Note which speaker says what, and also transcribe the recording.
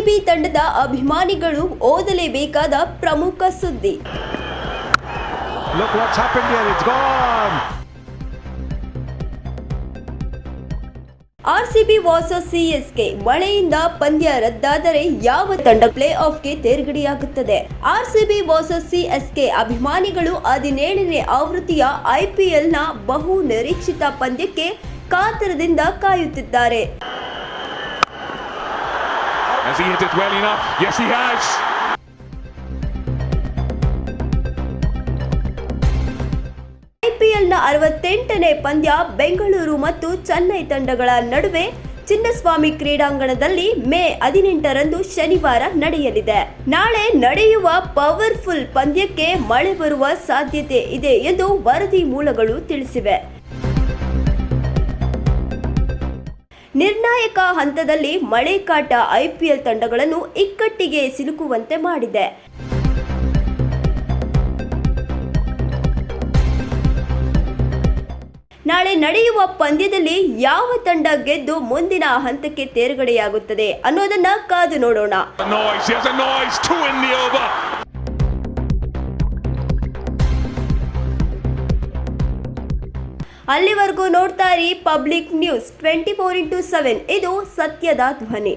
Speaker 1: RCB ತಂಡದ ಅಭಿಮಾನಿಗಳು ಓದಲೇಬೇಕಾದ ಪ್ರಮುಖ ಸುದ್ದಿ. ಆರ್ಸಿಬಿ ವಾಸಸ್ ಸಿಎಸ್ಕೆ ಮಳೆಯಿಂದ ಪಂದ್ಯ ರದ್ದಾದರೆ ಯಾವ ತಂಡ ಪ್ಲೇ ಆಫ್ಗೆ ತೇರ್ಗಡೆಯಾಗುತ್ತದೆ? ಆರ್ಸಿಬಿ ವಾಸಸ್ ಸಿಎಸ್ಕೆ ಅಭಿಮಾನಿಗಳು ಹದಿನೇಳನೇ ಆವೃತ್ತಿಯ ಐಪಿಎಲ್ನ ಬಹು ನಿರೀಕ್ಷಿತ ಪಂದ್ಯಕ್ಕೆ ಕಾತರದಿಂದ ಕಾಯುತ್ತಿದ್ದಾರೆ.
Speaker 2: Has he hit it well enough? Yes, he has.
Speaker 1: ಐಪಿಎಲ್ನ ಅರವತ್ತೆಂಟನೇ ಪಂದ್ಯ ಬೆಂಗಳೂರು ಮತ್ತು ಚೆನ್ನೈ ತಂಡಗಳ ನಡುವೆ ಚಿನ್ನಸ್ವಾಮಿ ಕ್ರೀಡಾಂಗಣದಲ್ಲಿ ಮೇ ಹದಿನೆಂಟರಂದು ಶನಿವಾರ ನಡೆಯಲಿದೆ ನಾಳೆ ನಡೆಯುವ ಪವರ್ಫುಲ್ ಪಂದ್ಯಕ್ಕೆ ಮಳೆ ಬರುವ ಸಾಧ್ಯತೆ ಇದೆ ಎಂದು ವರದಿ ಮೂಲಗಳು ತಿಳಿಸಿವೆ ನಿರ್ಣಾಯಕ ಹಂತದಲ್ಲಿ ಮಳೆ ಕಾಟ ಐಪಿಎಲ್ ತಂಡಗಳನ್ನು ಇಕ್ಕಟ್ಟಿಗೆ ಸಿಲುಕುವಂತೆ ಮಾಡಿದೆ. ನಾಳೆ ನಡೆಯುವ ಪಂದ್ಯದಲ್ಲಿ ಯಾವ ತಂಡ ಗೆದ್ದು ಮುಂದಿನ ಹಂತಕ್ಕೆ ತೇರ್ಗಡೆಯಾಗುತ್ತದೆ ಅನ್ನೋದನ್ನ ಕಾದು ನೋಡೋಣ. ಅಲ್ಲಿವರೆಗೂ ನೋಡ್ತಾ ಇರಿ public news twenty four into seven. ಇದು ಸತ್ಯದ ಧ್ವನಿ.